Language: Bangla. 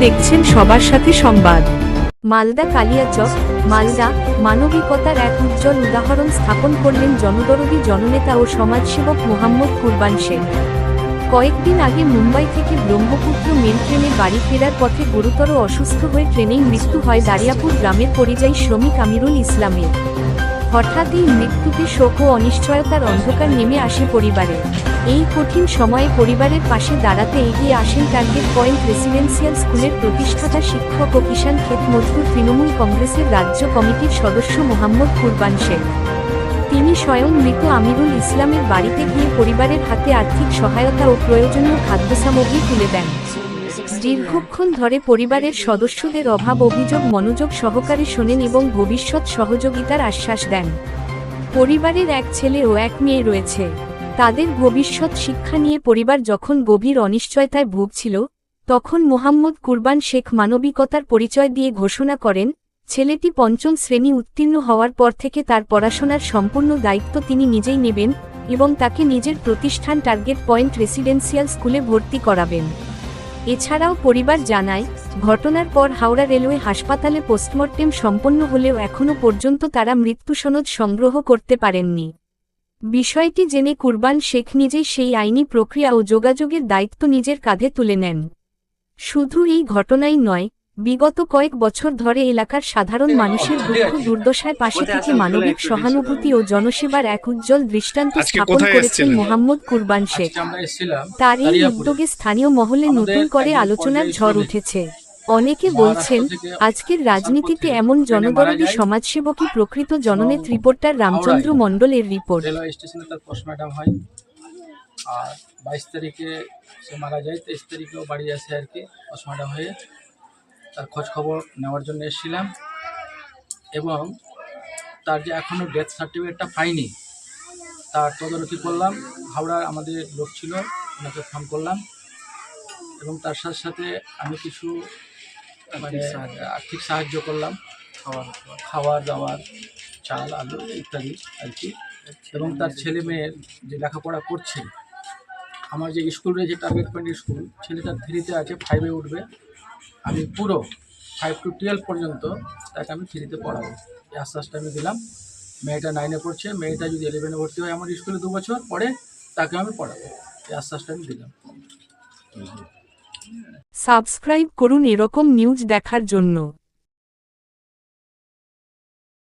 দেখছেন সবার সাথে সংবাদ। মালদা কালিয়াচক মালদা, মানবিকতার এক উজ্জ্বল উদাহরণ স্থাপন করলেন জনদরদী জননেতা ও সমাজসেবক মোহাম্মদ কুরবান শেখ। কয়েকদিন আগে মুম্বাই থেকে ব্রহ্মপুত্র মেল ট্রেনে বাড়ি ফেরার পথে গুরুতর অসুস্থ হয়ে ট্রেনেই মৃত্যু হয় দারিয়াপুর গ্রামের পরিযায়ী শ্রমিক আমিরুল ইসলামের। হঠাৎই মৃত্যুতে শোক ও অনিশ্চয়তার অন্ধকার নেমে আসে পরিবারে। এই কঠিন সময়ে পরিবারের পাশে দাঁড়াতে এগিয়ে আসেন টার্গেট পয়েন্ট রেসিডেন্সিয়াল স্কুলের প্রতিষ্ঠাতা শিক্ষক ও কিষাণ ক্ষেত মজদুর তৃণমূল কংগ্রেসের রাজ্য কমিটির সদস্য মোহাম্মদ কুরবান শেখ। তিনি স্বয়ং মৃত আমিরুল ইসলামের বাড়িতে গিয়ে পরিবারের হাতে আর্থিক সহায়তা ও প্রয়োজনীয় খাদ্য সামগ্রী তুলে দেন। দীর্ঘক্ষণ ধরে পরিবারের সদস্যদের অভাব, অভিযোগ, মনোযোগ সহকারে শোনেন এবং ভবিষ্যৎ সহযোগিতার আশ্বাস দেন। পরিবারের এক ছেলে ও এক মেয়ে রয়েছে। তাদের ভবিষ্যৎ শিক্ষা নিয়ে পরিবার যখন গভীর অনিশ্চয়তায় ভুগছিল, তখন মোহাম্মদ কুরবান শেখ মানবিকতার পরিচয় দিয়ে ঘোষণা করেন, ছেলেটি পঞ্চম শ্রেণি উত্তীর্ণ হওয়ার পর থেকে তার পড়াশোনার সম্পূর্ণ দায়িত্ব তিনি নিজেই নেবেন এবং তাকে নিজের প্রতিষ্ঠান টার্গেট পয়েন্ট রেসিডেন্সিয়াল স্কুলে ভর্তি করাবেন। এছাড়াও পরিবার জানায়, ঘটনার পর হাওড়া রেলওয়ে হাসপাতালে পোস্টমর্টেম সম্পন্ন হলেও এখনও পর্যন্ত তারা মৃত্যু সনদ সংগ্রহ করতে পারেননি। বিষয়টি জেনে কুরবান শেখ নিজেই সেই আইনি প্রক্রিয়া ও যোগাযোগের দায়িত্ব নিজের কাঁধে তুলে নেন। শুধু এই ঘটনাই নয় বিগত কয়েক বছর ধরে এলাকার সাধারণ মানুষের দুঃখ দুর্দশায় পাশে থেকে মানবিক সহানুভূতি ও জনসেবার এক উজ্জ্বল দৃষ্টান্ত স্থাপন করেছেন? মোহাম্মদ কুরবান শেখ। তার এই উদ্যোগে স্থানীয় মহলে নতুন করে আলোচনার ঝড় উঠেছে। অনেকে বলছেন আজকের রাজনীতিতে এমন জনদরদী যায়। সমাজসেবকই প্রকৃত জননেত রিপোর্টার রামচন্দ্র। মণ্ডলের রিপোর্ট। আর বাইশ তারিখে সে মারা যায় তেইশ তারিখেও বাড়ি আসে আর কি হয়ে। তার খোঁজ খবর নেওয়ার জন্য এসেছিলাম। এবং তার যে এখনও ডেথ সার্টিফিকেটটা পাইনি তার তদারকি করলাম। হাওড়ার আমাদের লোক ছিল ওনাকে ফোন করলাম। এবং তার সাথে সাথে আমি কিছু মানে আর্থিক সাহায্য। করলাম। খাওয়া খাওয়ার দাওয়ার চাল আলু ইত্যাদি আর কি। এবং তার ছেলে মেয়ের যে লেখাপড়া করছে আমার যে স্কুল রয়েছে টার্গেট পয়েন্ট স্কুল ছেলেটা থ্রিতে আছে ফাইভে উঠবে। আমি পুরো ফাইভ টু টুয়েলভ পর্যন্ত তাকে আমি ফ্রিতে পড়াবো। এই আশ্বাসটা আমি দিলাম। মেয়েটা নাইনে পড়ছে। মেয়েটা যদি ইলেভেনে ভর্তি হয় আমার স্কুলে দু বছর, পরে তাকে আমি পড়াবো। এই আশ্বাসটা আমি দিলাম। সাবস্ক্রাইব করুন এরকম নিউজ দেখার জন্য।